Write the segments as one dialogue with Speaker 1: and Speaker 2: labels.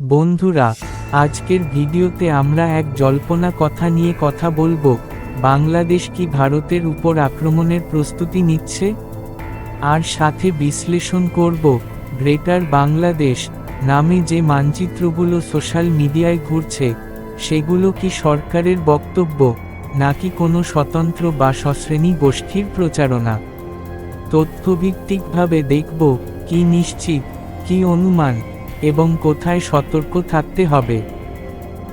Speaker 1: বন্ধুরা, আজকের ভিডিওতে আমরা এক জল্পনা কথা নিয়ে কথা বলব, বাংলাদেশ কি ভারতের উপর আক্রমণের প্রস্তুতি নিচ্ছে? আর সাথে বিশ্লেষণ করব, গ্রেটার বাংলাদেশ নামে যে মানচিত্রগুলো সোশ্যাল মিডিয়ায় ঘুরছে, সেগুলো কি সরকারের বক্তব্য, নাকি কোনো স্বতন্ত্র বা সশ্রেণী গোষ্ঠীর প্রচারণা? তথ্যভিত্তিকভাবে দেখব, কি নিশ্চিত, কি অনুমান? এবং কোথায় সতর্ক থাকতে হবে।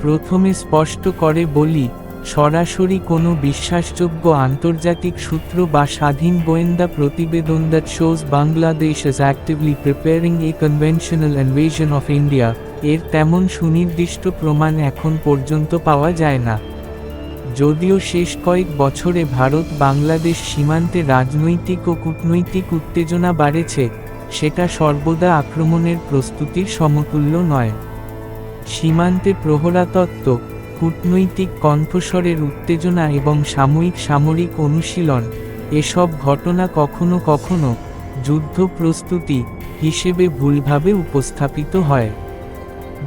Speaker 1: প্রথমে স্পষ্ট করে বলি, সরাসরি কোনো বিশ্বাসযোগ্য আন্তর্জাতিক সূত্র বা স্বাধীন গোয়েন্দা প্রতিবেদন that shows Bangladesh is actively preparing a conventional invasion of India এর তেমন সুনির্দিষ্ট প্রমাণ এখন পর্যন্ত পাওয়া যায় না। যদিও শেষ কয়েক বছরে ভারত বাংলাদেশ সীমান্তে রাজনৈতিক ও কূটনৈতিক উত্তেজনা বাড়েছে সেটা সর্বদা আক্রমণের প্রস্তুতির সমতুল্য নয়। সীমান্তে প্রহরাতত্ত্ব, কূটনৈতিক কণ্ঠস্বরের উত্তেজনা এবং সাময়িক সামরিক অনুশীলন, এসব ঘটনা কখনো কখনো যুদ্ধ প্রস্তুতি হিসেবে ভুলভাবে উপস্থাপিত হয়।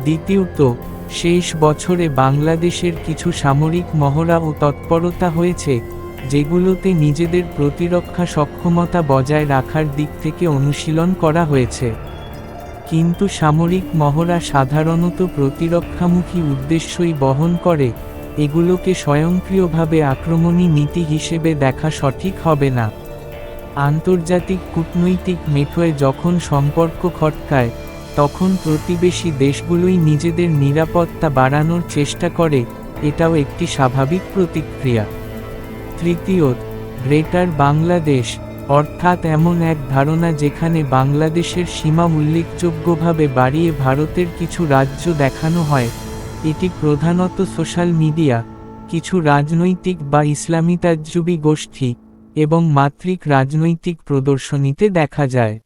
Speaker 1: দ্বিতীয়ত, শেষ বছরে বাংলাদেশের কিছু সামরিক মহড়া ও তৎপরতা হয়েছে যেগুলোতে নিজেদের প্রতিরক্ষা সক্ষমতা বজায় রাখার দিক থেকে অনুশীলন করা হয়েছে। কিন্তু সামরিক মহড়া সাধারণত প্রতিরক্ষামুখী উদ্দেশ্যই বহন করে, এগুলোকে স্বয়ংক্রিয়ভাবে আক্রমণী নীতি হিসেবে দেখা সঠিক হবে না। আন্তর্জাতিক কূটনৈতিক মেঠোয় যখন সম্পর্ক খটকায়, তখন প্রতিবেশী দেশগুলোই নিজেদের নিরাপত্তা বাড়ানোর চেষ্টা করে, এটাও একটি স্বাভাবিক প্রতিক্রিয়া। তৃতীয়ত, গ্রেটার বাংলাদেশ, অর্থাৎ এমন এক ধারণা যেখানে বাংলাদেশের সীমা উল্লেখযোগ্যভাবে বাড়িয়ে ভারতের কিছু রাজ্য দেখানো হয়, এটি প্রধানত সোশ্যাল মিডিয়া, কিছু রাজনৈতিক বা ইসলামী গোষ্ঠী, এবং মাতৃক রাজনৈতিক প্রদর্শনীতে দেখা যায়।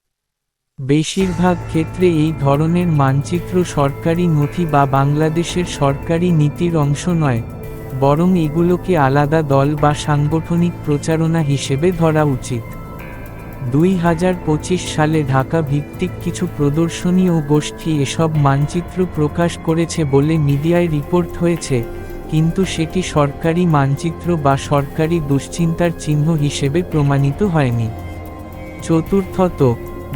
Speaker 1: বেশিরভাগ ক্ষেত্রে এই ধরনের মানচিত্র সরকারি নথি বা বাংলাদেশের সরকারি নীতির অংশ নয় বরং এগুলোকে আলাদা দল বা সাংগঠনিক প্রচারণা হিসেবে ধরা উচিত। দুই হাজার পঁচিশ সালে ঢাকা ভিত্তিক কিছু প্রদর্শনী ও গোষ্ঠী এসব মানচিত্র প্রকাশ করেছে বলে মিডিয়ায় রিপোর্ট হয়েছে, কিন্তু সেটি সরকারি মানচিত্র বা সরকারি দুশ্চিন্তার চিহ্ন হিসেবে প্রমাণিত হয়নি। চতুর্থত,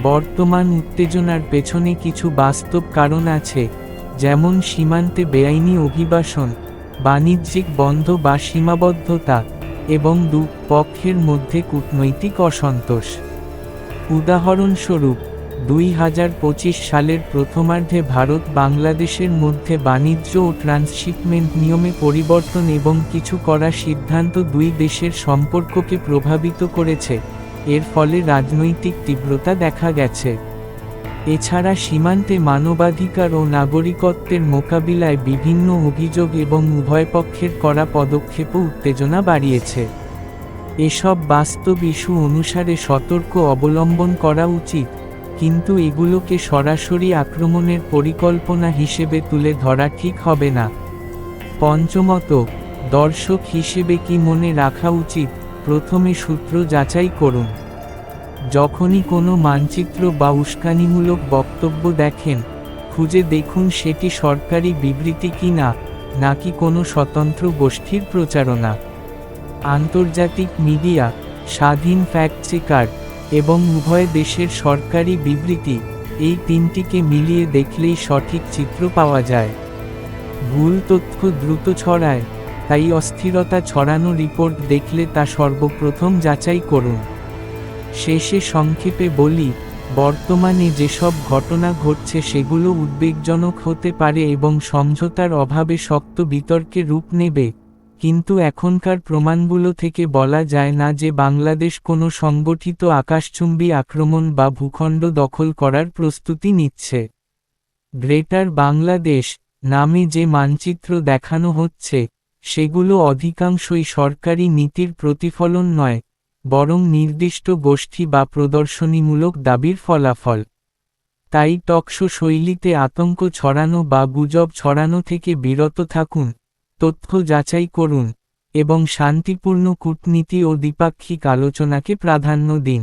Speaker 1: বর্তমান উত্তেজনার পেছনে কিছু বাস্তব কারণ আছে, যেমন সীমান্তে বেআইনি অভিবাসন বাণিজ্যিক বন্ধ বা সীমাবদ্ধতা এবং দু পক্ষের মধ্যে কূটনৈতিক অসন্তোষ। উদাহরণস্বরূপ, দুই হাজার পঁচিশ সালের প্রথমার্ধে ভারত বাংলাদেশের মধ্যে বাণিজ্য ও ট্রান্সশিপমেন্ট নিয়মে পরিবর্তন এবং কিছু করা সিদ্ধান্ত দুই দেশের সম্পর্ককে প্রভাবিত করেছে। এর ফলে রাজনৈতিক তীব্রতা দেখা গেছে। এছাড়া সীমান্তে মানবাধিকার ও নাগরিকত্বের মোকাবিলায় বিভিন্ন অভিযোগ এবং উভয় পক্ষের করা পদক্ষেপও উত্তেজনা বাড়িয়েছে। এসব বাস্তব ইস্যু অনুসারে সতর্ক অবলম্বন করা উচিত, কিন্তু এগুলোকে সরাসরি আক্রমণের পরিকল্পনা হিসেবে তুলে ধরা ঠিক হবে না। পঞ্চমত, দর্শক হিসেবে কি মনে রাখা উচিত? প্রথমে সূত্র যাচাই করুন। যখনই কোনো মানচিত্র বা উস্কানিমূলক বক্তব্য দেখেন, খুঁজে দেখুন সেটি সরকারি বিবৃতি কি না, নাকি কোনো স্বতন্ত্র গোষ্ঠীর প্রচারণা। আন্তর্জাতিক মিডিয়া, স্বাধীন ফ্যাক্ট চেকার এবং উভয় দেশের সরকারি বিবৃতি, এই তিনটিকে মিলিয়ে দেখলেই সঠিক চিত্র পাওয়া যায়। ভুল তথ্য দ্রুত ছড়ায়, তাই অস্থিরতা ছড়ানো রিপোর্ট দেখলে তা সর্বপ্রথম যাচাই করুন। শেষে সংক্ষেপে বলি, বর্তমানে যেসব ঘটনা ঘটছে সেগুলো উদ্বেগজনক হতে পারে এবং সমঝোতার অভাবে শক্ত বিতর্কে রূপ নেবে। কিন্তু এখনকার প্রমাণগুলো থেকে বলা যায় না যে বাংলাদেশ কোনো সংগঠিত আকাশচুম্বী আক্রমণ বা ভূখণ্ড দখল করার প্রস্তুতি নিচ্ছে। গ্রেটার বাংলাদেশ নামে যে মানচিত্র দেখানো হচ্ছে, সেগুলো অধিকাংশই সরকারি নীতির প্রতিফলন নয়। বরং নির্দিষ্ট গোষ্ঠী বা প্রদর্শনীমূলক দাবির ফলাফল। তাই টকশো শৈলীতে আতঙ্ক ছড়ানো বা গুজব ছড়ানো থেকে বিরত থাকুন, তথ্য যাচাই করুন, এবং শান্তিপূর্ণ কূটনীতি ও দ্বিপাক্ষিক আলোচনাকে প্রাধান্য দিন।